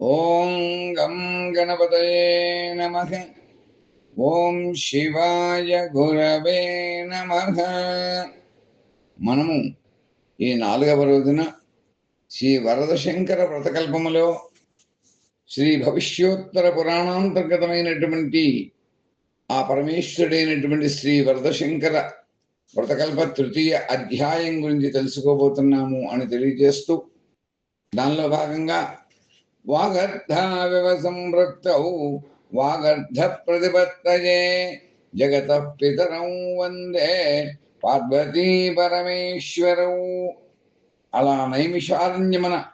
ఓం గం గణపతయే నమ. ఓం శివాయ గురవే నమ. మనము ఈ నాలుగవ రోజున శ్రీ వరదశంకర వ్రతకల్పములో శ్రీ భవిష్యోత్తర పురాణాంతర్గతమైనటువంటి ఆ పరమేశ్వరుడైనటువంటి శ్రీ వరదశంకర వ్రతకల్ప తృతీయ అధ్యాయం గురించి తెలుసుకోబోతున్నాము అని తెలియజేస్తూ దానిలో భాగంగా వాగర్ధావివ సంవృక్తౌ వాగర్ధ ప్రతిపత్తయే జగత పితరం వందే పార్వతీ పరమేశ్వరౌ. అలా నైమిషారణ్యమన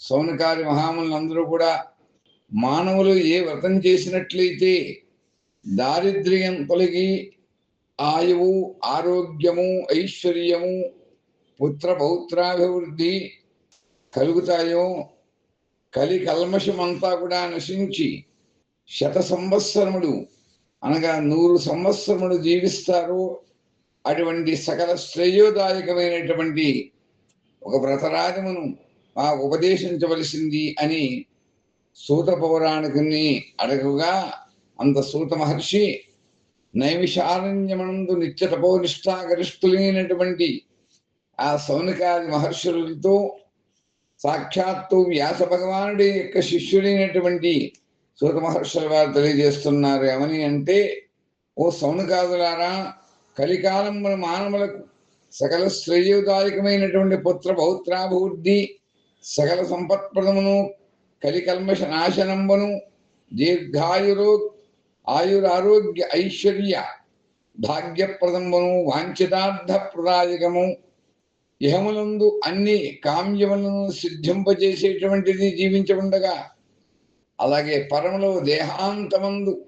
సౌనకారి మహాములందరూ కూడా మానవులు ఏ వ్రతం చేసినట్లయితే దారిద్ర్యం తొలగి ఆయువు ఆరోగ్యము ఐశ్వర్యము పుత్ర పౌత్రాభివృద్ధి కలుగుతాయో కలి కల్మషమంతా కూడా నశించి శత సంవత్సరముడు అనగా నూరు సంవత్సరములు జీవిస్తారు. అటువంటి సకల శ్రేయోదాయకమైనటువంటి ఒక వ్రతరాజమును ఆ ఉపదేశించవలసింది అని సూత పౌరాణికుని అడగగా అంత సూత మహర్షి నైమిషారణ్యమనందు నిత్య తపోనిష్టాగరిష్ఠులైనటువంటి ఆ సౌనికాది మహర్షులతో సాక్షాత్తు వ్యాస భగవానుడి యొక్క శిష్యుడైనటువంటి సూత మహర్షుల వారు తెలియజేస్తున్నారు. ఏమని అంటే ఓ సౌనకాదులారా కలికాలమున మానవులకు సకల శ్రేయోదాయకమైనటువంటి పుత్ర పౌత్రాభివృద్ధి సకల సంపత్ప్రదమును కలికల్మష నాశనంబను దీర్ఘాయురో ఆయురారోగ్య ఐశ్వర్య భాగ్యప్రదంబను వాంఛితార్థ ప్రదాయకము ఇహములందు అన్ని కామ్యములను సిద్ధింపజేసేటువంటిది జీవించకుండగా అలాగే పరములో దేహాంతమందు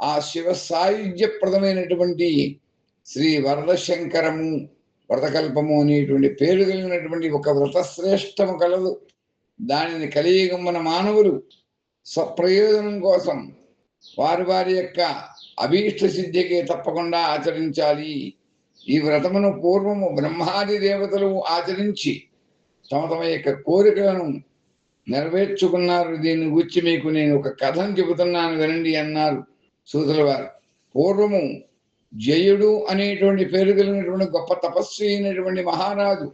ఆ శివ సాయుధ్యప్రదమైనటువంటి శ్రీ వరదశంకరము వ్రతకల్పము అనేటువంటి పేరు కలిగినటువంటి ఒక వ్రతశ్రేష్టము కలదు. దానిని కలియుగమ్మన మానవులు స్వప్రయోజనం కోసం వారి వారి యొక్క అభీష్ట సిద్ధికి తప్పకుండా ఆచరించాలి. ఈ వ్రతమును పూర్వము బ్రహ్మాది దేవతలు ఆచరించి తమ తమ యొక్క కోరికలను నెరవేర్చుకున్నారు. దీన్ని గురించి మీకు నేను ఒక కథను చెబుతున్నాను వినండి అన్నారు సూతుల వారు. పూర్వము జయుడు అనేటువంటి పేరు కలిగినటువంటి గొప్ప తపస్వి అయినటువంటి మహారాజు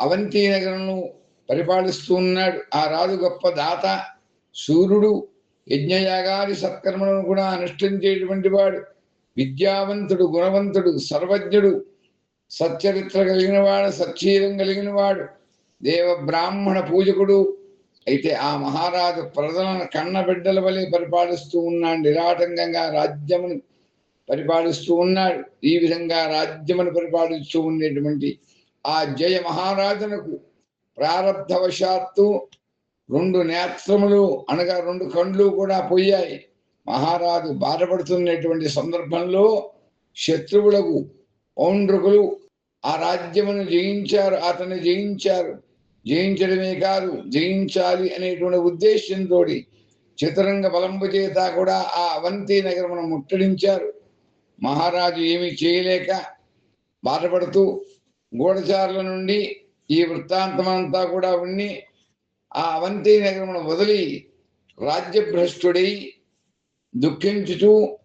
అవంతి నగరంను పరిపాలిస్తూ ఉన్నాడు. ఆ రాజు గొప్ప దాత సూర్యుడు యజ్ఞయాగాది సత్కర్మలను కూడా అనుష్ఠించేటువంటి వాడు. విద్యావంతుడు గుణవంతుడు సర్వజ్ఞుడు సచ్చరిత్ర కలిగిన వాడు కలిగినవాడు కలిగిన వాడు దేవ బ్రాహ్మణ పూజకుడు. అయితే ఆ మహారాజు ప్రజలను కన్న బిడ్డల వలె పరిపాలిస్తూ ఉన్నాడు నిరాటంకంగా రాజ్యమును పరిపాలిస్తూ ఉన్నాడు. ఈ విధంగా రాజ్యమును పరిపాలిస్తూ ఉండేటువంటి ఆ జయ మహారాజునకు ప్రారంధవశాత్తు రెండు నేత్రములు అనగా రెండు కండ్లు కూడా పోయాయి. మహారాజు బాధపడుతున్నటువంటి సందర్భంలో శత్రువులకు పౌండ్రుకులు ఆ రాజ్యమును జయించారు అతన్ని జయించారు. జయించడమే కాదు జయించాలి అనేటువంటి ఉద్దేశంతో చతురంగ బలంబు చేత కూడా ఆ అవంతి నగరమును ముట్టడించారు. మహారాజు ఏమీ చేయలేక బాధపడుతూ గూఢచారుల నుండి ఈ వృత్తాంతమంతా కూడా ఉండి ఆ అవంతి నగరమును వదిలి రాజ్యభ్రష్టుడై దుఃఖించుతూ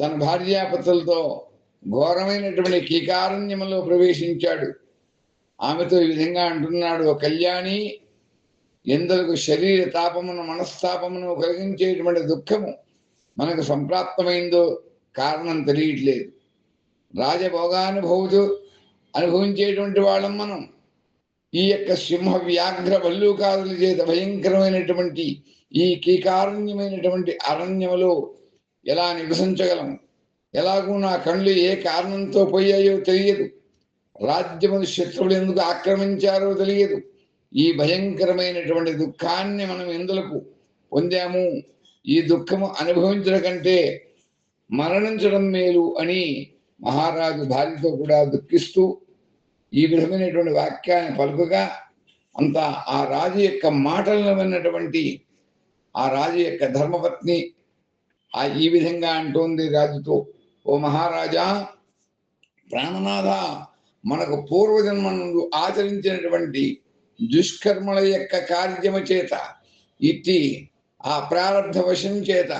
తన భార్యాపతులతో ఘోరమైనటువంటి కీకారణ్యములో ప్రవేశించాడు. ఆమెతో ఈ విధంగా అంటున్నాడు "ఓ కళ్యాణి ఎందరకు శరీర తాపమును మనస్తాపమును కలిగించేటువంటి దుఃఖము మనకు సంప్రాప్తమైందో కారణం తెలియట్లేదు. రాజభోగానుభవుతూ అనుభవించేటువంటి వాళ్ళం మనం. ఈ యొక్క సింహ వ్యాఘ్ర వల్లూకాదుల చేత భయంకరమైనటువంటి ఈ కీకారణ్యమైనటువంటి అరణ్యములో ఎలా నివసించగలం? ఎలాగూ నా కళ్ళు ఏ కారణంతో పోయాయో తెలియదు. రాజ్యమును శత్రువులు ఎందుకు ఆక్రమించారో తెలియదు. ఈ భయంకరమైనటువంటి దుఃఖాన్ని మనం ఎందులకు పొందాము? ఈ దుఃఖము అనుభవించడం కంటే మరణించడం మేలు అని మహారాజు భార్యతో కూడా దుఃఖిస్తూ ఈ విధమైనటువంటి వాక్యాన్ని పలుకుగా అంత ఆ రాజు యొక్క మాటలను విన్నటువంటి ఆ రాజు యొక్క ధర్మపత్ని ఆ ఈ విధంగా అంటోంది రాజుతో ఓ మహారాజా ప్రాణనాథ మనకు పూర్వజన్మ నుండి ఆచరించినటువంటి దుష్కర్మల యొక్క కార్యము చేత ఇట్టి ఆ ప్రారంధ వశం చేత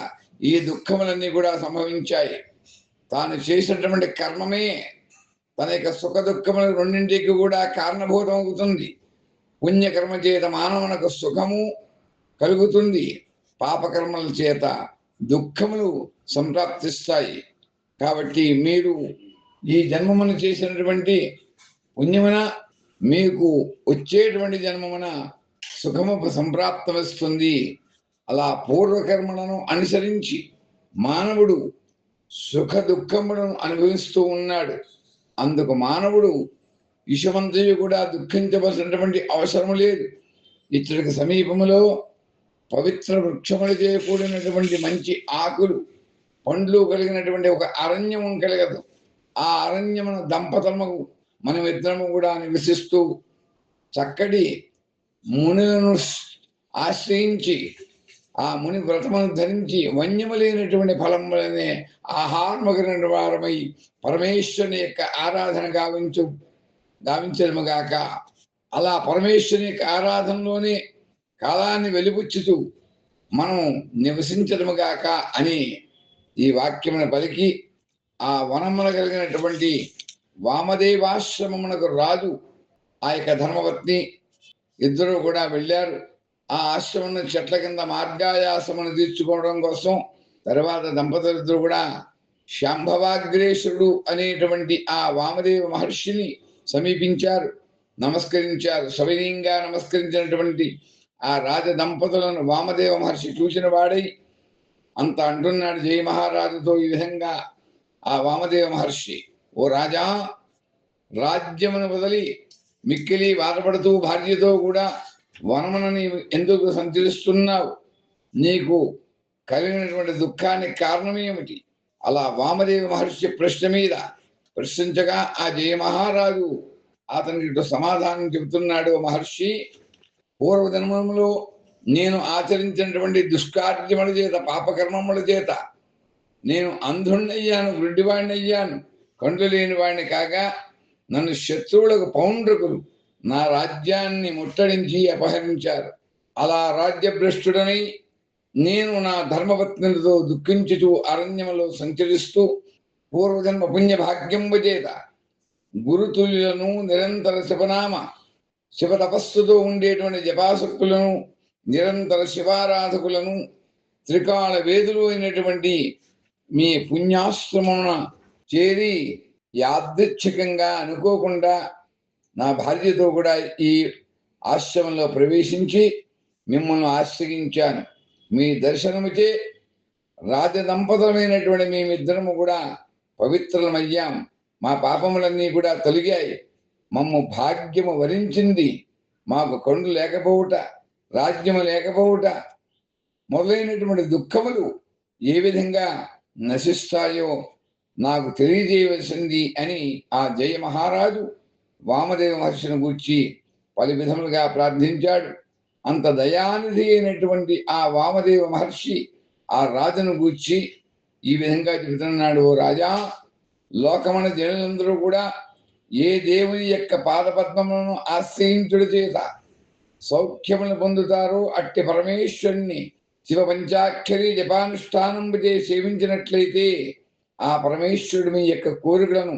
ఈ దుఃఖములన్నీ కూడా సంభవించాయి. తాను చేసినటువంటి కర్మమే తన యొక్క సుఖ దుఃఖములు రెండింటికి కూడా కారణభూతం అవుతుంది. పుణ్యకర్మ చేత మానవునకు సుఖము కలుగుతుంది. పాపకర్మల చేత దుఃఖములు సంప్రాప్తిస్తాయి. కాబట్టి మీరు ఈ జన్మమును చేసినటువంటి పుణ్యమున మీకు వచ్చేటువంటి జన్మమున సుఖము సంప్రాప్తమిస్తుంది. అలా పూర్వకర్మలను అనుసరించి మానవుడు సుఖ దుఃఖములను అనుభవిస్తూ ఉన్నాడు. అందుకు మానవుడు విషమంతయు కూడా దుఃఖించవలసినటువంటి అవసరం లేదు. ఇతడికి సమీపములో పవిత్ర వృక్షములచే కూడినటువంటి మంచి ఆకులు పండ్లు కలిగినటువంటి ఒక అరణ్యము కలగదు. ఆ అరణ్యమున దంపతముకు మనం ఇద్దరము కూడా నివసిస్తూ చక్కటి మునులను ఆశ్రయించి ఆ ముని వ్రతమును ధరించి వన్యము లేనటువంటి ఫలములనే ఆహారమగిన వారమై పరమేశ్వరుని యొక్క ఆరాధన గావించు గావించడముగాక అలా పరమేశ్వరుని యొక్క ఆరాధనలోనే కాలాన్ని వెలిపుచ్చుతూ మనం నివసించడముగాక అని ఈ వాక్యమును పలికి ఆ వనమున కలిగినటువంటి వామదేవాశ్రమమునకు రాజు ఆ యొక్క ధర్మపత్ని ఇద్దరు కూడా వెళ్ళారు. ఆ ఆశ్రమం చెట్ల కింద మార్గాయాసమును తీర్చుకోవడం కోసం తర్వాత దంపతులు కూడా శాంభవాగ్రేశుడు అనేటువంటి ఆ వామదేవ మహర్షిని సమీపించారు నమస్కరించారు. సవినీయంగా నమస్కరించినటువంటి ఆ రాజ దంపతులను వామదేవ మహర్షి చూసిన వాడై అంత అంటున్నాడు జయ మహారాజుతో ఈ విధంగా ఆ వామదేవ మహర్షి ఓ రాజా రాజ్యమును వదిలి మిక్కిలి బాధపడుతూ భార్యతో కూడా వనమున నీవు ఎందుకు సంచరిస్తున్నావు? నీకు కలిగినటువంటి దుఃఖానికి కారణం ఏమిటి? అలా వామదేవి మహర్షి ప్రశ్న మీద ప్రశ్నించగా ఆ జయ మహారాజు అతనికి సమాధానం చెబుతున్నాడు మహర్షి. పూర్వజన్మములో నేను ఆచరించినటువంటి దుష్కార్యముల చేత పాపకర్మముల చేత నేను అంధుణ్ణయ్యాను వృడ్డివాణ్ణయ్యాను. కండ్లు లేని వాడిని కాగా నన్ను శత్రువులకు పౌండ్రకులు నా రాజ్యాన్ని ముట్టడించి అపహరించారు. అలా రాజ్యభ్రష్టుడనై నేను నా ధర్మపత్నులతో దుఃఖించుతూ అరణ్యములో సంచరిస్తూ పూర్వజన్మ పుణ్య భాగ్యంబు చేత గురుతుల్యులను నిరంతర శివనామ శివ తపస్సుతో ఉండేటువంటి జపాసక్తులను నిరంతర శివారాధకులను త్రికాల వేదులు అయినటువంటి మీ పుణ్యాశ్రమమున చేరి యాదృచ్ఛికంగా అనుకోకుండా నా భార్యతో కూడా ఈ ఆశ్రమంలో ప్రవేశించి మిమ్మల్ని ఆశ్రయించాను. మీ దర్శనముచే రాజదంపతులమైనటువంటి మేమిద్దరము కూడా పవిత్రమయ్యాం మా పాపములన్నీ కూడా తొలగాయి. మమ్ము భాగ్యము వరించింది. మాకు కొండు లేకపోవుట రాజ్యము లేకపోవుట మొదలైనటువంటి దుఃఖములు ఏ విధంగా నశిస్తాయో నాకు తెలియజేయవలసింది అని ఆ జయ మహారాజు వామదేవ మహర్షిని గూర్చి పలు విధములుగా ప్రార్థించాడు. అంత దయానిధి అయినటువంటి ఆ వామదేవ మహర్షి ఆ రాజును గూర్చి ఈ విధంగా చెబుతున్నాడు ఓ రాజా లోకమన జనులందరూ కూడా ఏ దేవుని యొక్క పాదపద్మములను ఆశ్రయించుడు చేత సౌఖ్యములు పొందుతారో అట్టి పరమేశ్వరుణ్ణి శివ పంచాక్షరి జపానుష్ఠానం చే సేవించినట్లయితే ఆ పరమేశ్వరుడు మీ యొక్క కోరికలను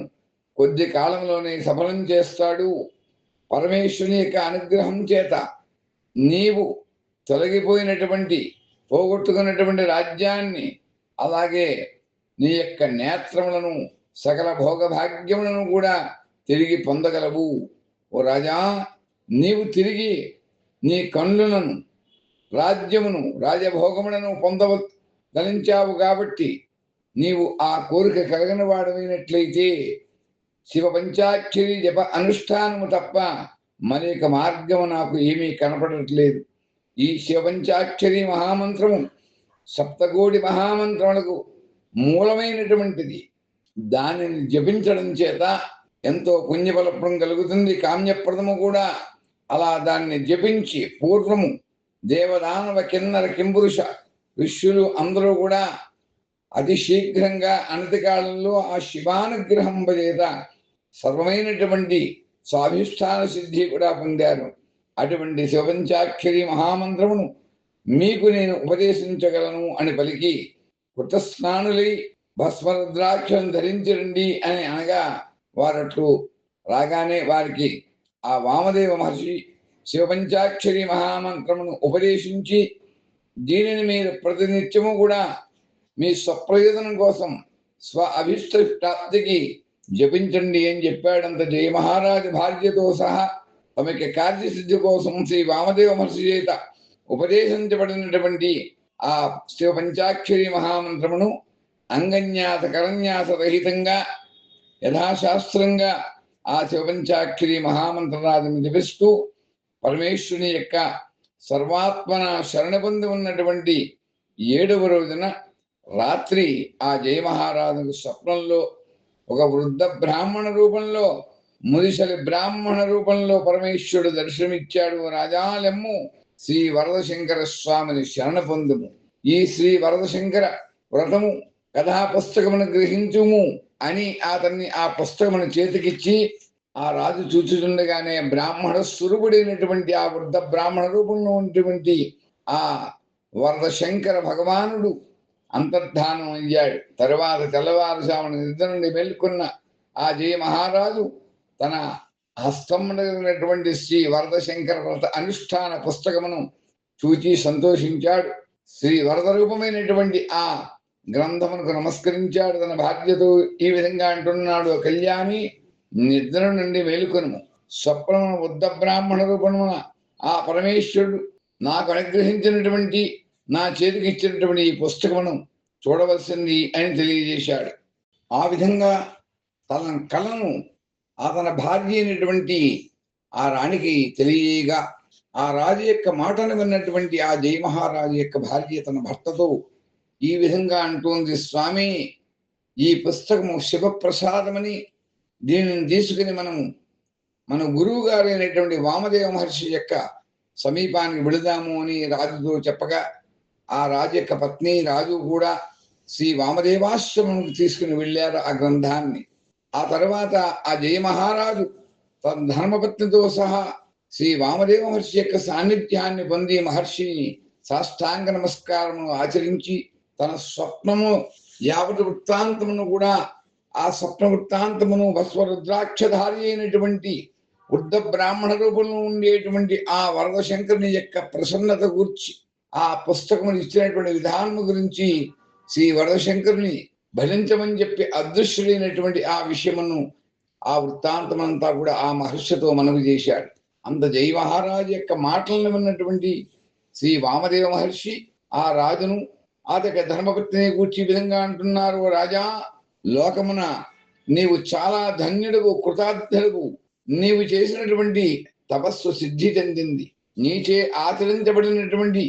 కొద్ది కాలంలోనే సఫలం చేస్తాడు పరమేశ్వరుని యొక్క అనుగ్రహం చేత. నీవు తొలగిపోయినటువంటి పోగొట్టుకున్నటువంటి రాజ్యాన్ని అలాగే నీ యొక్క నేత్రములను సకల భోగభాగ్యములను కూడా తిరిగి పొందగలవు. ఓ రాజా నీవు తిరిగి నీ కన్నులను రాజ్యమును రాజభోగములను పొందవ దలించావు కాబట్టి నీవు ఆ కోరిక కలిగిన వాడమైనట్లయితే శివ పంచాక్షరి జప అనుష్ఠానము తప్ప మరేక మార్గము నాకు ఏమీ కనపడట్లేదు. ఈ శివ పంచాక్షరి మహామంత్రము సప్తకోటి మహామంత్రములకు మూలమైనటువంటిది. దానిని జపించడం చేత ఎంతో పుణ్యఫలప్రం కలుగుతుంది. కామ్యప్రదము కూడా అలా దాన్ని జపించి పూర్వము దేవదానవ కిన్నర కింపురుష ఋష్యులు అందరూ కూడా అతి శీఘ్రంగా అనతి కాలంలో ఆ శివానుగ్రహం చేత సర్వమైనటువంటి స్వామిష్టాన సిద్ధి కూడా పొందారు అటువంటి శివపంచాక్షరి మహామంత్రమును మీకు నేను ఉపదేశించగలను అని పలికి కృతస్నానులై భస్మరుద్రాక్షం ధరించరండి అని అనగా వారట్లు రాగానే వారికి ఆ వామదేవ మహర్షి శివపంచాక్షరి మహామంత్రమును ఉపదేశించి దీనిని మీరు ప్రతినిత్యము కూడా మీ స్వప్రయోజనం కోసం స్వ అభిష్ట ప్రాప్తికి జపించండి అని చెప్పాడంత జయ మహారాజు భార్యతో సహా తమకి కార్యసిద్ధి కోసం శ్రీ వామదేవ మహర్షి చేత ఉపదేశించబడినటువంటి ఆ శివ పంచాక్షరి మహామంత్రమును అంగన్యాస కరన్యాస రహితంగా యథాశాస్త్రంగా ఆ శివపంచాక్షరి మహామంత్రరాజును జపిస్తూ పరమేశ్వరుని యొక్క సర్వాత్మన శరణ పొంది ఉన్నటువంటి ఏడవ రోజున రాత్రి ఆ జయ మహారాజుకు స్వప్నంలో ఒక వృద్ధ బ్రాహ్మణ రూపంలో ముదిశలి బ్రాహ్మణ రూపంలో పరమేశ్వరుడు దర్శనమిచ్చాడు. రాజాలెమ్ము శ్రీ వరదశంకర స్వామిని శరణ పొందుము ఈ శ్రీ వరదశంకర వ్రతము కథా పుస్తకమును గ్రహించుము అని అతన్ని ఆ పుస్తకమును చేతికిచ్చి ఆ రాజు చూచుతుండగానే బ్రాహ్మణ స్వరూపుడైనటువంటి ఆ వృద్ధ బ్రాహ్మణ రూపంలో ఉన్నటువంటి ఆ వరద శంకర భగవానుడు అంతర్ధానం అయ్యాడు. తరువాత తెల్లవారుజామున నిద్ర నుండి మేల్కొన్న ఆ జయ మహారాజు తన హస్తమునటువంటి శ్రీ వరద శంకర వ్రత అనుష్ఠాన పుస్తకమును చూచి సంతోషించాడు. శ్రీ వరద రూపమైనటువంటి ఆ గ్రంథమునకు నమస్కరించాడు. తన భార్యతో ఈ విధంగా అంటున్నాడు కళ్యాణి నిద్ర నుండి మేలుకొను. స్వప్నమున బుద్ధ బ్రాహ్మణ రూపమున ఆ పరమేశ్వరుడు నాకు అనుగ్రహించినటువంటి నా చేతికి ఇచ్చినటువంటి ఈ పుస్తకమును చూడవలసింది అని తెలియజేశాడు. ఆ విధంగా తన కళను అతని భార్య అయినటువంటి ఆ రాణికి తెలియగా ఆ రాజు యొక్క మాటను విన్నటువంటి ఆ జయమహారాజు యొక్క భార్య తన భర్తతో ఈ విధంగా అంటోంది స్వామి ఈ పుస్తకము శివప్రసాదమని దీనిని తీసుకుని మనము మన గురువు గారైనటువంటి వామదేవ మహర్షి యొక్క సమీపానికి వెళుదాము అని రాజుతో చెప్పగా ఆ రాజు యొక్క పత్ని రాజు కూడా శ్రీ వామదేవాశ్రమంకి తీసుకుని వెళ్ళారు ఆ గ్రంథాన్ని. ఆ తర్వాత ఆ జయ మహారాజు తన ధర్మపత్నితో సహా శ్రీ వామదేవ మహర్షి యొక్క సాన్నిధ్యాన్ని పొంది మహర్షిని సాష్టాంగ నమస్కారమును ఆచరించి తన స్వప్నము యావత వృత్తాంతమును కూడా ఆ స్వప్న వృత్తాంతమును వస్వరుద్రాక్షధారి అయినటువంటి వృద్ధ బ్రాహ్మణ రూపంలో ఉండేటువంటి ఆ వరద శంకరుని యొక్క ప్రసన్నత గూర్చి ఆ పుస్తకమును ఇచ్చినటువంటి విధానము గురించి శ్రీ వరదశంకరుని భరించమని చెప్పి అదృశ్యుడైనటువంటి ఆ విషయమును ఆ వృత్తాంతమంతా కూడా ఆ మహర్షితో మనవి చేశాడు. అంత జై మహారాజు యొక్క మాటలను విన్నటువంటి శ్రీ వామదేవ మహర్షి ఆ రాజును ఆతక ధర్మపత్నిని కూర్చి విధంగా అంటున్నారు "ఓ రాజా లోకమున నీవు చాలా ధన్యుడువు కృతార్థుడువు నీవు చేసినటువంటి తపస్సు సిద్ధి చెందింది. నీచే ఆచరించబడినటువంటి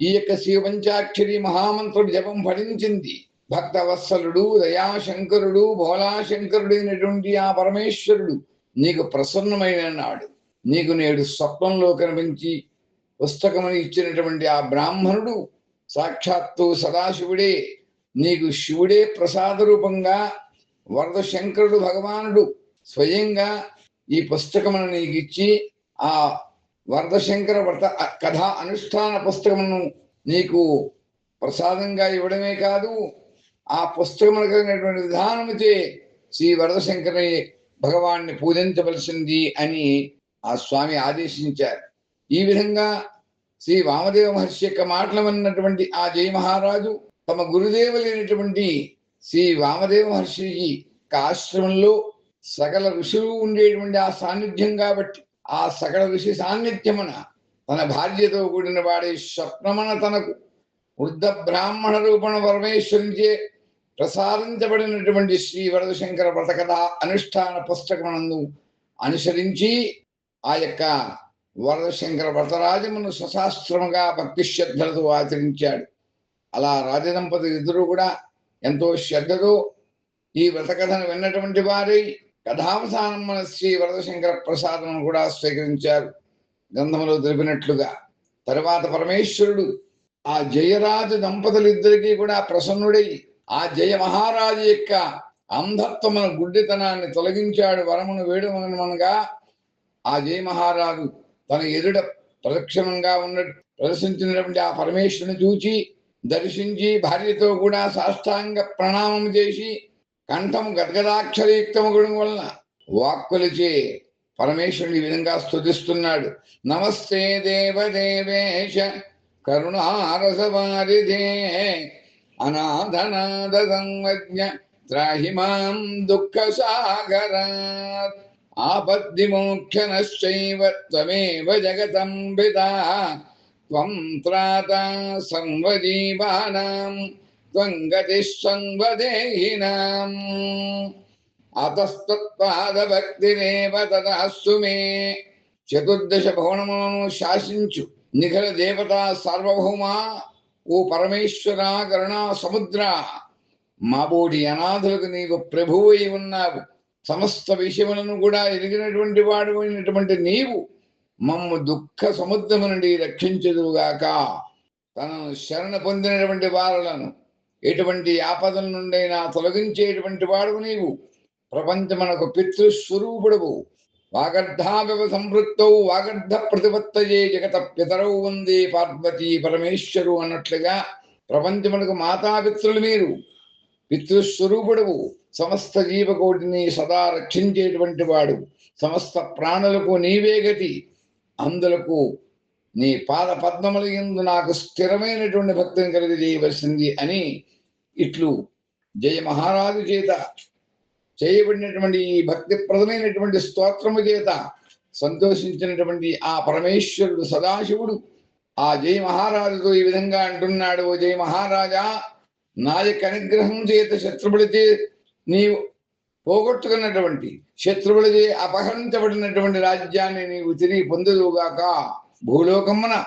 ఈ యొక్క శివపంచాక్షరి మహామంత్ర జపం ఫలించింది. భక్త వత్సలుడు దయాశంకరుడు భోలాశంకరుడైనటువంటి ఆ పరమేశ్వరుడు నీకు ప్రసన్నమైన నాడు. నీకు నేడు స్వప్నంలో కనిపించి పుస్తకముని ఇచ్చినటువంటి ఆ బ్రాహ్మణుడు సాక్షాత్తు సదాశివుడే. నీకు శివుడే ప్రసాద రూపంగా వరద శంకరుడు భగవానుడు స్వయంగా ఈ పుస్తకమును నీకు ఇచ్చి ఆ వరదశంకర వ్రత కథా అనుష్ఠాన పుస్తకమును నీకు ప్రసాదంగా ఇవ్వడమే కాదు ఆ పుస్తకములు కలిగినటువంటి విధానముచే శ్రీ వరదశంకరి భగవాన్ని పూజించవలసింది అని ఆ స్వామి ఆదేశించారు. ఈ విధంగా శ్రీ వామదేవ మహర్షి యొక్క మాటలు అన్నటువంటి ఆ జయ మహారాజు తమ గురుదేవులైనటువంటి శ్రీ వామదేవ మహర్షికి ఒక ఆశ్రమంలో సకల ఋషులు ఉండేటువంటి ఆ సాన్నిధ్యం కాబట్టి ఆ సకల ఋషి సాన్నిధ్యమున తన భార్యతో కూడిన వాడే స్వప్నమున తనకు వృద్ధ బ్రాహ్మణ రూపణ పరమేశ్వరించే ప్రసాదించబడినటువంటి శ్రీ వరదశంకర వ్రతకథ అనుష్ఠాన పుస్తకమునందు అనుసరించి ఆ యొక్క వరదశంకర వ్రతరాజమును సశాస్త్రముగా భక్తి శ్రద్ధలతో ఆచరించాడు. అలా రాజదంపతి ఇద్దరు కూడా ఎంతో శ్రద్ధతో ఈ వ్రతకథను విన్నటువంటి వారై కథావసానం మన శ్రీ వరదశంకర ప్రసాదం కూడా స్వీకరించారు. గ్రంథములో తెలిపినట్లుగా తరువాత పరమేశ్వరుడు ఆ జయరాజు దంపతులిద్దరికీ కూడా ప్రసన్నుడై ఆ జయ మహారాజు యొక్క అంధత్వమున గుడ్డితనాన్ని తొలగించాడు. వరమును వేడుమనగా ఆ జయ మహారాజు తన ఎదుట ప్రదక్షిణంగా ఉన్న ప్రదర్శించినటువంటి ఆ పరమేశ్వరుని చూచి దర్శించి భార్యతో కూడా సాష్టాంగ ప్రణామం చేసి కంఠం గద్గదాక్షరయుక్తము గుణం వలన వాక్కులచే పరమేశ్వరుని ఈ విధంగా స్థుతిస్తున్నాడు నమస్తే దేవదేవేశ కరుణారసవారిధే అనాథనాథ సంవజ్ఞ త్రాహి మాం దుఃఖ సాగరాత్ ఆపద్విమోక్షనశ్చైవ త్వమేవ జగతంబితా త్వం త్రాత సంవజీవానాం త్వం గతిః అతస్తత్పాదభక్తిరేవ తదాస్తు మే చతుర్దశ భవనములను శాసించు నిఖిల దేవత సార్వభౌమ ఓ పరమేశ్వర కరుణా సముద్ర మాబోటి అనాథులకు నీకు ప్రభువు అయి ఉన్నావు। సమస్త విషయములను కూడా ఎరిగినటువంటి వాడు అయినటువంటి నీవు మమ్ము దుఃఖ సముద్రము నుండి రక్షించదుగాక తనను శరణ పొందినటువంటి వారులను ఎటువంటి ఆపదల నుండైనా తొలగించేటువంటి వాడు నీవు. ప్రపంచమనకు పితృస్వరూపుడవు. వాగర్ధావివ సంవృత్తౌ వాగర్ధ ప్రతిపత్తయే జగత పితరౌ వందే పార్వతీ పరమేశ్వరు అన్నట్లుగా ప్రపంచమునకు మాతాపిత్రులు మీరు. పితృస్వరూపుడవు. సమస్త జీవకోటిని సదా రక్షించేటువంటి వాడు. సమస్త ప్రాణులకు నీవే గతి. అందులకు నీ పాద పద్మముల యందు నాకు స్థిరమైనటువంటి భక్తిని కలిగజేయవలసింది అని ఇట్లు జయ మహారాజు చేత చేయబడినటువంటి ఈ భక్తిప్రదమైనటువంటి స్తోత్రము చేత సంతోషించినటువంటి ఆ పరమేశ్వరుడు సదాశివుడు ఆ జయ మహారాజుతో ఈ విధంగా అంటున్నాడు ఓ జయ మహారాజా నా యొక్క అనుగ్రహం చేత శత్రువులచే నీవు పోగొట్టుకున్నటువంటి శత్రువులచే అపహరించబడినటువంటి రాజ్యాన్ని నీవు తిరిగి పొందుదుగాక భూలోకమున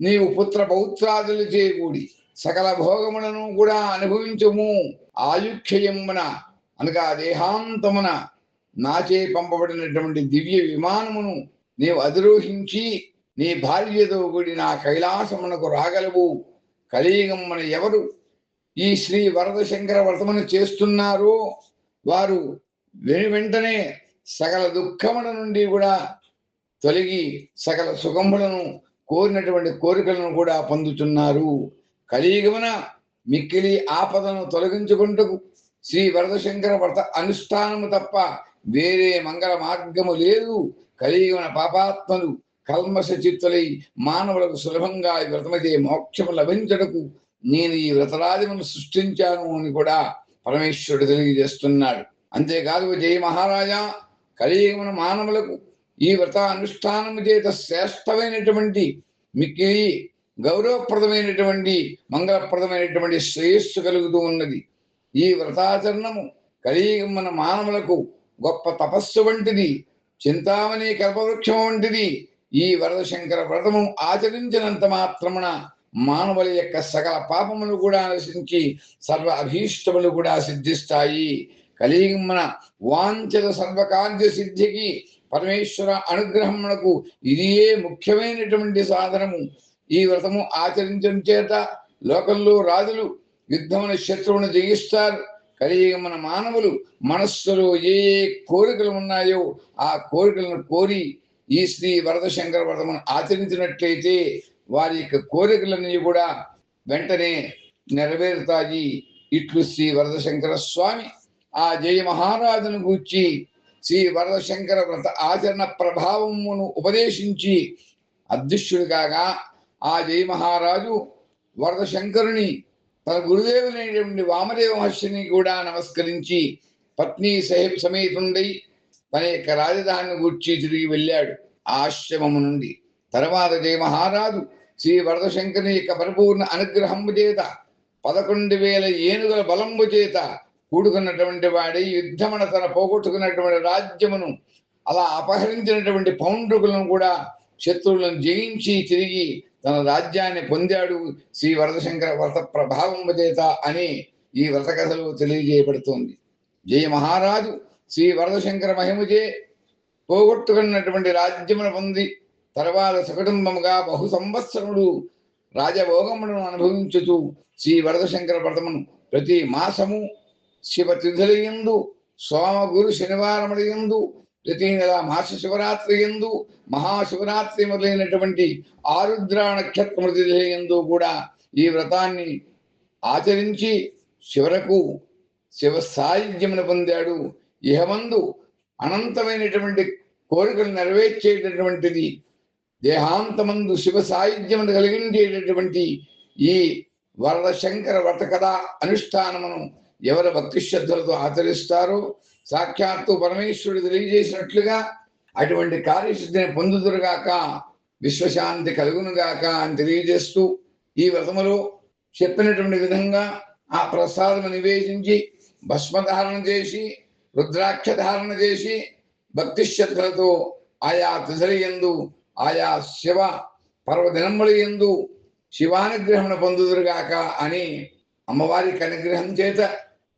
నీవు పుత్ర పౌత్రాదులు చేకూడి సకల భోగములను కూడా అనుభవించము. ఆయుక్షయమున అనగా దేహాంతమున నాచే పంపబడినటువంటి దివ్య విమానమును నీవు అధిరోహించి నీ భార్యతో కూడిన కైలాసమునకు రాగలవు. కలియుగమ్మన ఎవరు ఈ శ్రీ వరద శంకర వ్రతమును చేస్తున్నారో వారు వెను వెంటనే సకల దుఃఖముల నుండి కూడా తొలగి సకల సుఖములను కోరినటువంటి కోరికలను కూడా పొందుతున్నారు కలియుగమున మిక్కిలి ఆపదను తొలగించుకుంటూ శ్రీ వరదశంకర వ్రత అనుష్ఠానము తప్ప వేరే మంగళ మార్గము లేదు. కలియుగమున పాపాత్మలు కల్మష చిత్తులై మానవులకు సులభంగా ఈ వ్రతమదే మోక్షము లభించటకు నేను ఈ వ్రతరాజమును సృష్టించాను అని కూడా పరమేశ్వరుడు తెలియజేస్తున్నాడు. అంతేకాదు జయ మహారాజా కలియుగమున మానవులకు ఈ వ్రత అనుష్ఠానము చేత శ్రేష్టమైనటువంటి మిక్కిలి గౌరవప్రదమైనటువంటి మంగళప్రదమైనటువంటి శ్రేయస్సు కలుగుతూ ఉన్నది. ఈ వ్రతాచరణము కలియుగమున మానవులకు గొప్ప తపస్సు వంటిది చింతామణి కల్పవృక్షం వంటిది. ఈ వరదశంకర వ్రతము ఆచరించినంత మాత్రమున మానవుల యొక్క సకల పాపములు కూడా నశించి సర్వ అభీష్టములు కూడా సిద్ధిస్తాయి. కలియుగమున వాంఛల సర్వకార్య సిద్ధికి పరమేశ్వర అనుగ్రహమునకు ఇదియే ముఖ్యమైనటువంటి సాధనము. ఈ వ్రతము ఆచరించడం చేత లోకంలో రాజులు యుద్ధమున శత్రువును జయిస్తారు. కలియుగమున మానవులు మనస్సులో ఏ ఏ కోరికలు ఉన్నాయో ఆ కోరికలను కోరి ఈ శ్రీ వరదశంకర వ్రతమును ఆచరించినట్లయితే వారి యొక్క కోరికలన్నీ కూడా వెంటనే నెరవేరుతాయి. ఇట్లు శ్రీ వరదశంకర స్వామి ఆ జయ మహారాజును గూర్చి శ్రీ వరదశంకర వ్రత ఆచరణ ప్రభావమును ఉపదేశించి అదృశ్యుడు కాగా ఆ జయ మహారాజు వరదశంకరుని తన గురుదేవులైనటువంటి వామదేవ మహర్షిని కూడా నమస్కరించి పత్ని సహేబ్ సమేతుండై తన యొక్క రాజధానిని గూర్చి తిరిగి వెళ్ళాడు ఆశ్రమము నుండి. తర్వాత జయ మహారాజు శ్రీ వరదశంకరుని యొక్క పరిపూర్ణ అనుగ్రహము చేత పదకొండు వేల ఏనుగుల బలంబు చేత కూడుకున్నటువంటి వాడి యుద్ధమున తన పోగొట్టుకున్నటువంటి రాజ్యమును అలా అపహరించినటువంటి పౌండ్రుకులను కూడా శత్రువులను జయించి తిరిగి తన రాజ్యాన్ని పొందాడు శ్రీ వరదశంకర వ్రత ప్రభావం చేత అని ఈ వ్రత కథలో తెలియజేయబడుతోంది. జయ మహారాజు శ్రీ వరదశంకర మహిమచే పోగొట్టుకున్నటువంటి రాజ్యమును పొంది తర్వాత సకుటుంబముగా బహు సంవత్సరములు రాజభోగములను అనుభవించుతూ శ్రీ వరదశంకర వ్రతమును ప్రతి మాసము శివ సోమగురు సోమ గురు శనివారములయందు ప్రతి నెల మాస శివరాత్రి ఎందు మహాశివరాత్రి మొదలైనటువంటి ఆరుద్ర నక్షత్ర ఎందు కూడా ఈ వ్రతాన్ని ఆచరించి శివరకు శివ సాయుధ్యమును పొందాడు. ఇహమందు అనంతమైనటువంటి కోరికలు నెరవేర్చేటటువంటిది దేహాంతమందు శివ సాయుధ్యమును కలిగించేటటువంటి ఈ వరద శంకర వ్రత కథ అనుష్ఠానమును ఎవరు భక్తి శ్రద్ధలతో ఆచరిస్తారో సాక్షాత్తు పరమేశ్వరుడు తెలియజేసినట్లుగా అటువంటి కార్యసిద్ధిని పొందుదురుగాక విశ్వశాంతి కలుగునుగాక అని తెలియజేస్తూ ఈ వ్రతములో చెప్పినటువంటి విధంగా ఆ ప్రసాదము నివేదించి భస్మధారణ చేసి రుద్రాక్ష ధారణ చేసి భక్తి శ్రద్ధలతో ఆయా తిథలి ఎందు ఆయా శివ పర్వదినముల ఎందు శివానుగ్రహమును పొందుదురుగాక అని అమ్మవారి అనుగ్రహం చేత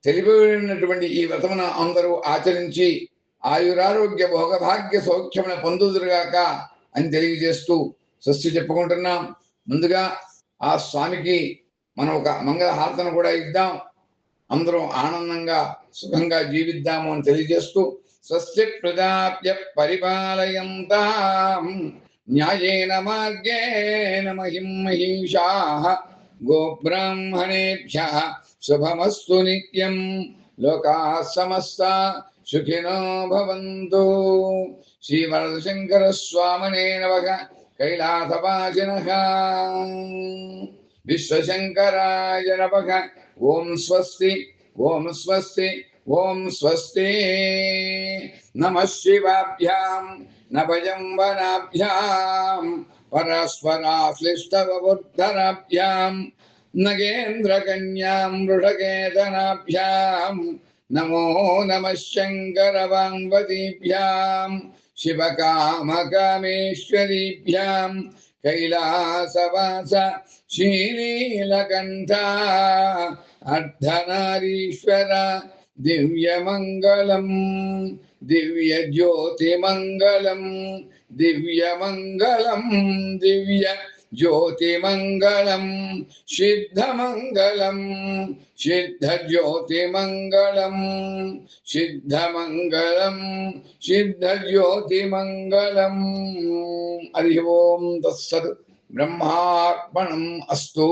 తెలిపినటువంటి ఈ వ్రతమును అందరూ ఆచరించి ఆయురారోగ్య భోగభాగ్య సౌఖ్యమును పొందుదురుగాక అని తెలియజేస్తూ స్వస్తి చెప్పుకుంటున్నాం. ముందుగా ఆ స్వామికి మనం ఒక మంగళహారతను కూడా ఇద్దాం. అందరం ఆనందంగా సుఖంగా జీవిద్దాము అని తెలియజేస్తూ స్వస్తి ప్రజాప్య పరిపాలయంతా. న్యాయేన మార్గేణ మహిం మహిషా గోబ్రాహ్మణేభ్య శుభమస్తు నిత్యం లోకా సమస్త సుఖినో భవంతు శ్రీవరదశంకర స్వామనే నవగ కైలాసవాసిన విశ్వశంకరాయ నవగ ఓం స్వస్తి ఓం స్వస్తి ఓం స్వస్తి నమ శివాభ్యాం నభజం వనాభ్యాం పరస్పరాశ్లిష్టవబుద్ధరాభ్యాం నగేంద్రకన్యాం మృఢకేతనాభ్యాం నమో నమ శంకరవాంగవతీభ్యాం శివకామకామేశ్వరీభ్యాం కైలాసవాస శ్రీనీలకంఠ అర్ధనారీశ్వర దివ్యమంగళం దివ్య జ్యోతిమంగళం ज्योतिमङ्गलं सिद्धमङ्गलं सिद्धज्योतिमङ्गलं सिद्धमङ्गलं सिद्धज्योतिमङ्गलम्। हरि ओं तत्सत् ब्रह्मार्पणम् अस्तु।